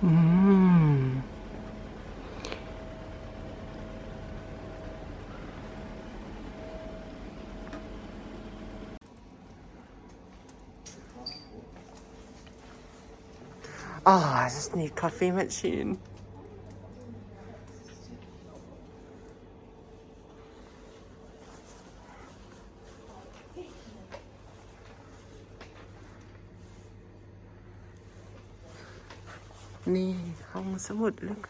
Oh, I just need coffee machine. นี่ห้องสมุดเล็ก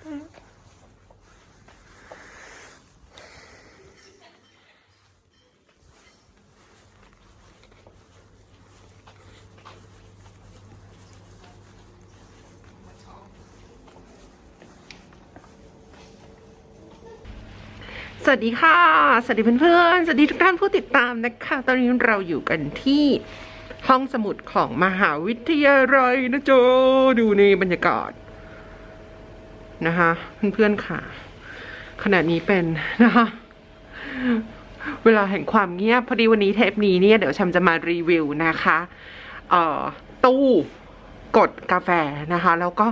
สวัสดีค่ะ สวัสดีเพื่อนๆ สวัสดีทุกท่านผู้ติดตามนะคะ ตอนนี้เราอยู่กันที่ห้องสมุดของมหาวิทยาลัยนะโจดูในบรรยากาศ นะคะเพื่อนๆค่ะขณะนี้เป็นนะคะเวลาแห่งความเงียบพอดีวันนี้เทปนี้เนี่ยเดี๋ยวฉันจะมารีวิวนะคะเอ่อตู้กดกาแฟนะคะ แล้วก็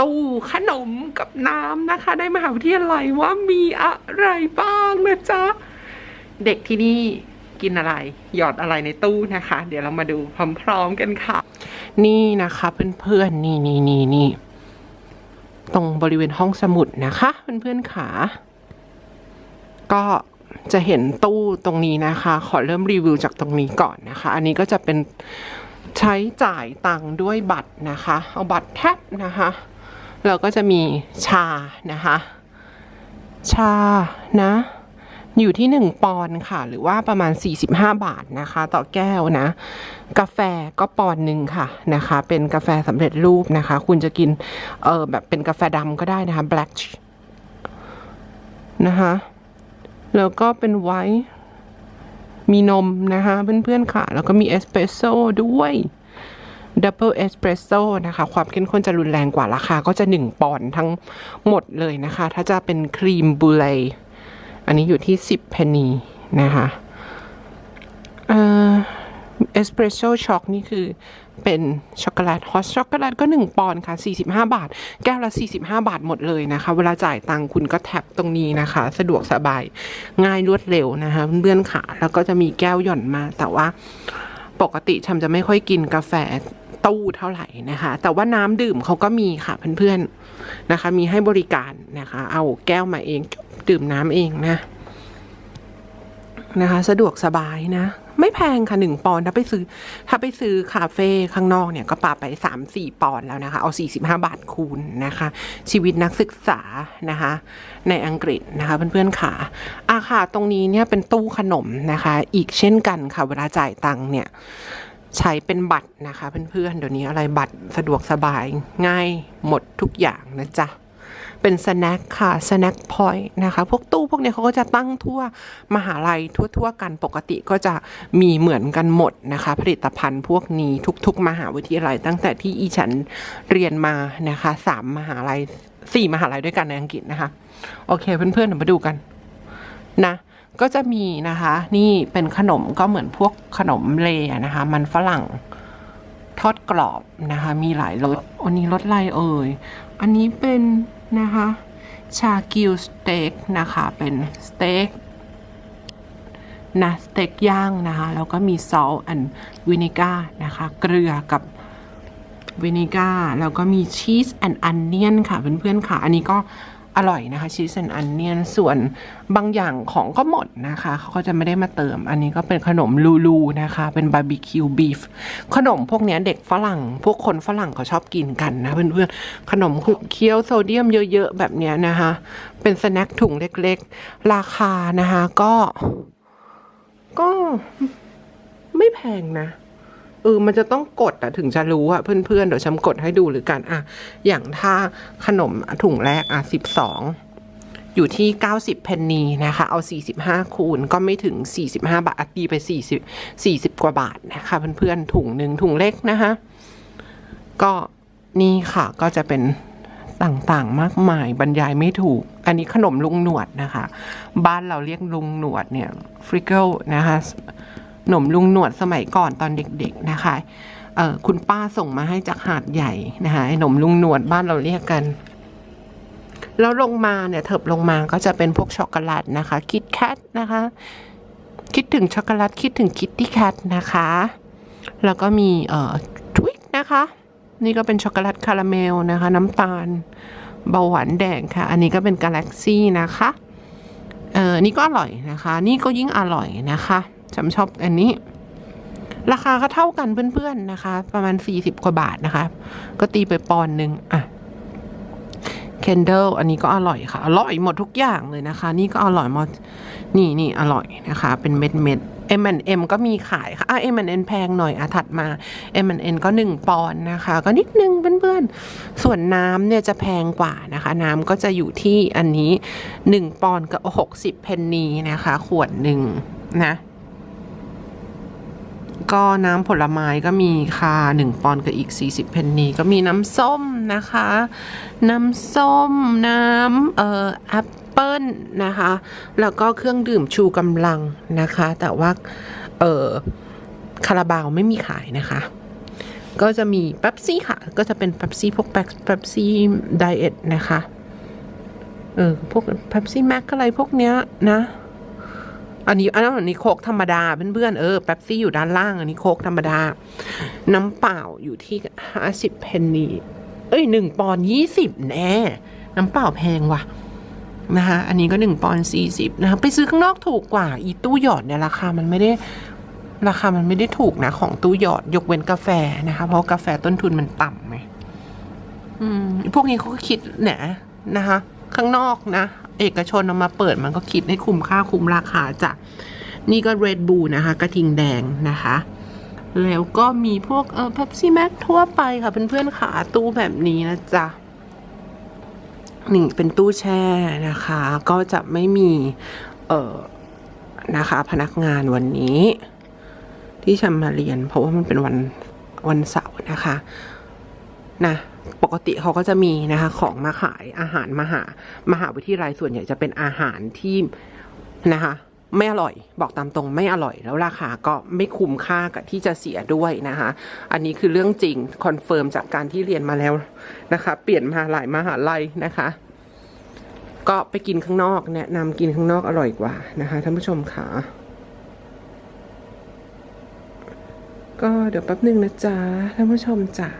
ตู้ขนมกับน้ำนะคะ ได้มหาวิทยาลัยว่ามีอะไรบ้างนะจ๊ะ เด็กที่นี่กินอะไร หยอดอะไรในตู้นะคะ เดี๋ยวเรามาดูพร้อมๆกันค่ะ นี่นะคะเพื่อนๆนี่นี่นี่นี่ ตรงบริเวณห้องสมุดนะคะเพื่อนๆขา ก็จะเห็นตู้ตรงนี้นะคะ ขอเริ่มรีวิวจากตรงนี้ก่อนนะคะ อันนี้ก็จะเป็นใช้จ่ายตังค์ด้วยบัตรนะคะ เอาบัตรแท็บนะคะแล้วก็จะมีชานะคะ ชานะ อยู่ที่ 1 ปอนด์ค่ะ หรือว่าประมาณ 45 บาทนะคะ ต่อแก้วนะ กาแฟก็ปอนด์หนึ่งค่ะนะคะ เป็นกาแฟสำเร็จรูปนะคะ คุณจะกินเออแบบเป็นกาแฟดำก็ได้นะคะ black นะคะ แล้วก็เป็นไวท์มีนมนะคะเพื่อนๆค่ะ แล้วก็มีเอสเปรสโซ่ด้วยดับเบิลเอสเปรสโซ่นะคะ ความเข้มข้นจะรุนแรงกว่าราคาก็จะ 1 ปอนด์ทั้งหมดเลยนะคะ ถ้าจะเป็นครีมบูเล อันนี้อยู่ที่ 10เพนนีนะคะเอ่อเอสเปรสโซ่ช็อกนี่คือเป็นช็อกโกแลตฮอตช็อกโกแลตก็ 1 ปอนด์ค่ะ 45 บาท แก้วละ 45 บาทหมดเลยนะคะ เวลาจ่ายตังคุณก็แท็บตรงนี้นะคะ สะดวกสบายง่ายรวดเร็วนะคะเพื่อนๆค่ะ แล้วก็จะมีแก้วหย่อนมา แต่ว่าปกติชำจะไม่ค่อยกินกาแฟตู้เท่าไหร่นะคะ แต่ว่าน้ำดื่มเขาก็มีค่ะเพื่อนๆนะคะ มีให้บริการนะคะ เอาแก้วมาเอง ดื่มน้ำเองนะ นะคะ สะดวกสบายนะ ไม่แพงค่ะหนึ่งปอนด์ถ้าไปซื้อ ถ้าไปซื้อคาเฟ่ข้างนอกเนี่ยก็ปาไปสามสี่ปอนด์แล้วนะคะ เอาสี่สิบห้าบาทคูณนะคะ ชีวิตนักศึกษานะคะ ในอังกฤษนะคะเพื่อนๆค่ะอาค่ะตรงนี้เนี่ยเป็นตู้ขนมนะคะ อีกเช่นกันค่ะเวลาจ่ายตังค์เนี่ยใช้เป็นบัตรนะคะเพื่อนๆเดี๋ยวนี้อะไรบัตรสะดวกสบายง่ายหมดทุกอย่างนะจ๊ะ เป็นสแน็คค่ะสแน็คพอยต์นะคะ พวกตู้พวกนี้เขาก็จะตั้งทั่วมหาลัยทั่วๆกันปกติก็จะมีเหมือนกันหมดนะคะ ผลิตภัณฑ์พวกนี้ทุกๆ มหาวิทยาลัย ตั้งแต่ที่อีฉันเรียนมานะคะสามมหาลัยสี่มหาลัยด้วยกันในอังกฤษนะคะ โอเคเพื่อนๆเดี๋ยวมาดูกันนะก็จะมีนะคะ นี่เป็นขนมก็เหมือนพวกขนมเละนะคะ มันฝรั่งทอดกรอบนะคะ มีหลายรสอันนี้รสอะไรเอ่ย อันนี้เป็น นะคะ ชากิวสเต็กนะคะ เป็นสเต็กนะสเต็กย่างนะคะ แล้วก็มีซอสอันวินิก้านะคะ เกลือกับวินิก้าแล้วก็มีชีสแอนอันเนียนค่ะเพื่อนๆค่ะ อันนี้ก็ อร่อยนะคะชีสแอนอันเนียนส่วนบางอย่างของก็หมดนะคะ เขาก็จะไม่ได้มาเติม อันนี้ก็เป็นขนมลูลูนะคะ เป็นบาร์บีคิวบีฟขนมพวกนี้เด็กฝรั่ง พวกคนฝรั่งเขาชอบกินกันนะเพื่อนๆขนมขบเคี้ยวโซเดียมเยอะๆ แบบนี้นะคะ เป็นสแน็คถุงเล็กๆ ราคานะคะก็ ก็ไม่แพงนะ เออ มันจะต้องกดอะถึงจะรู้อะเพื่อนๆเดี๋ยวฉันกดให้ดูหรือกันอะอย่างถ้าขนมถุงแรกอะสิบสองอยู่ที่ 90 เพนนีนะคะ เอา 45 คูณก็ไม่ถึง 45 บาทตีไป 40 40 กว่าบาทนะคะเพื่อนๆถุงหนึ่งถุงเล็กนะคะก็นี่ค่ะก็จะเป็นต่างๆมากมายบรรยายไม่ถูก อันนี้ขนมลุงหนวดนะคะ บ้านเราเรียกลุงหนวดเนี่ยฟริเกิลนะคะ ขนมลุงหนวดสมัยก่อนตอนเด็กๆนะคะเออคุณป้าส่งมาให้จากหาดใหญ่นะคะไอ้หนมลุงหนวดบ้านเราเรียกกัน แล้วลงมาเนี่ยเถิบลงมาก็จะเป็นพวกช็อกโกแลตนะคะ คิดแคทนะคะ คิดถึงช็อกโกแลตคิดถึงคิตตี้แคทนะคะ แล้วก็มีเอ่อทวิกนะคะ นี่ก็เป็นช็อกโกแลตคาราเมลนะคะ น้ำตาลเบาหวานแดงค่ะ อันนี้ก็เป็นกาแล็กซี่นะคะ เออนี่ก็อร่อยนะคะ นี่ก็ยิ่งอร่อยนะคะ ฉันชอบอันนี้ ราคาก็เท่ากันเพื่อนๆนะคะ ประมาณ 40 กว่าบาทนะคะ ก็ตีไปปอนหนึ่งอะเคนเดลอันนี้ก็อร่อยค่ะ อร่อยหมดทุกอย่างเลยนะคะ นี่ก็อร่อยหมด นี่นี่อร่อยนะคะ เป็นเม็ดเม็ด M&M ก็มีขายค่ะอะ M&M แพงหน่อยอะถัดมา M&M ก็ 1 ปอนนะคะ ก็นิดนึงเพื่อนๆ ส่วนน้ำเนี่ยจะแพงกว่านะคะ น้ำก็จะอยู่ที่อันนี้ 1 ปอนกับ 60 เพนนีนะคะ ขวดหนึ่งนะ ก็น้ำผลไม้ก็มีค่ะ1ปอนด์กับอีก 40 เพนนีก็มีน้ำส้มนะคะ น้ำส้มน้ำเอ่อแอปเปิ้ลนะคะ แล้วก็เครื่องดื่มชูกำลังนะคะ แต่ว่าเอ่อคาราบาวไม่มีขายนะคะก็จะมีเป๊ปซี่ค่ะ ก็จะเป็นเป๊ปซี่พวกเป๊ปซี่ไดเอทนะคะ เออ พวกเป๊ปซี่แม็กอะไรพวกเนี้ยนะ อันนี้อันนั้นอันนี้โคกธรรมดาเพื่อนๆเออแป๊บซี่อยู่ด้านล่าง อันนี้โคกธรรมดา น้ำเปล่าอยู่ที่ห้าสิบเพนนีเอ้ยหนึ่งปอนยี่สิบแน่ น้ำเปล่าแพงว่ะนะคะอันนี้ก็หนึ่งปอนสี่สิบนะคะไปซื้อข้างนอกถูกกว่า อีตู้หยอดเนี่ยราคามันไม่ได้ราคามันไม่ได้ถูกนะ ของตู้หยอดยกเว้นกาแฟนะคะ เพราะกาแฟต้นทุนมันต่ำไงอืมพวกนี้เขาก็คิดแหนะนะคะ ข้างนอกนะ เอกชนเอามาเปิดมันก็คิดให้คุ้มค่าคุ้มราคาจ้ะนี่ก็ Red Bull นะคะ กระทิงแดงนะคะ แล้วก็มีพวกเออ Pepsi Max ทั่วไปค่ะเพื่อนๆขาตู้แบบนี้นะจ๊ะหนี่งเป็นตู้แช่นะคะ ก็จะไม่มี เออนะคะ พนักงานวันนี้ ที่ฉันมาเรียน เพราะว่ามันเป็นวันวันเสาร์นะคะ นะ ปกติเขาก็จะมีนะคะของมาขายอาหารมหามหาวิทยาลัยส่วนใหญ่จะเป็นอาหารที่นะคะไม่อร่อยบอกตามตรงไม่อร่อย แล้วราคาก็ไม่คุ้มค่ากับที่จะเสียด้วยนะคะ อันนี้คือเรื่องจริงคอนเฟิร์มจากการที่เรียนมาแล้วนะคะ เปลี่ยนมาหลายมหาลัยนะคะ ก็ไปกินข้างนอกแนะนำกินข้างนอกอร่อยกว่านะคะท่านผู้ชมค่ะก็เดี๋ยวแป๊บหนึ่งนะจ๊ะท่านผู้ชมจ๋า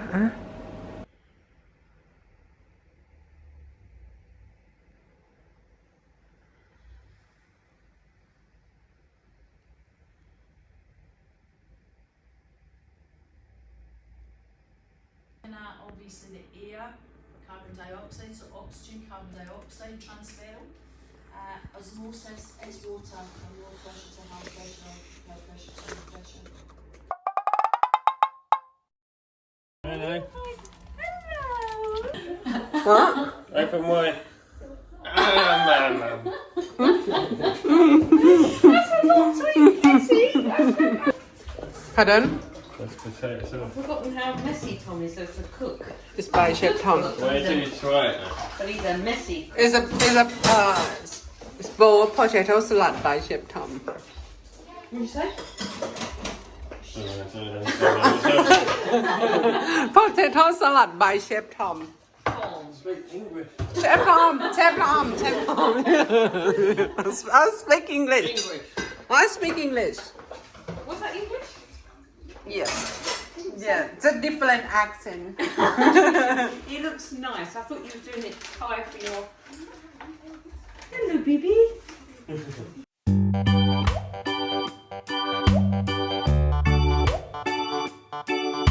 And uh, obviously the air, carbon dioxide, so oxygen, carbon dioxide transfer. Uh, osmosis is water from low pressure to high pressure, high pressure to low pressure. Hello. What? Open wide. Ah, man, man. Pardon? That's potato sauce. forgotten how messy Tom is as a cook, It's by Chef Tom. Wait till you try it. but he's a messy. It's a it's a uh, it's bowl of potato salad by Chef Tom. What did you say? Potato salad by Chef Tom. Tom. Speak English. Chef Tom, Chef Tom, Chef Tom. I speak English. English. I speak English. Was that English? Yes. Yeah, it's a different accent. He looks nice. I thought you were doing it Thai for your. Hello, baby.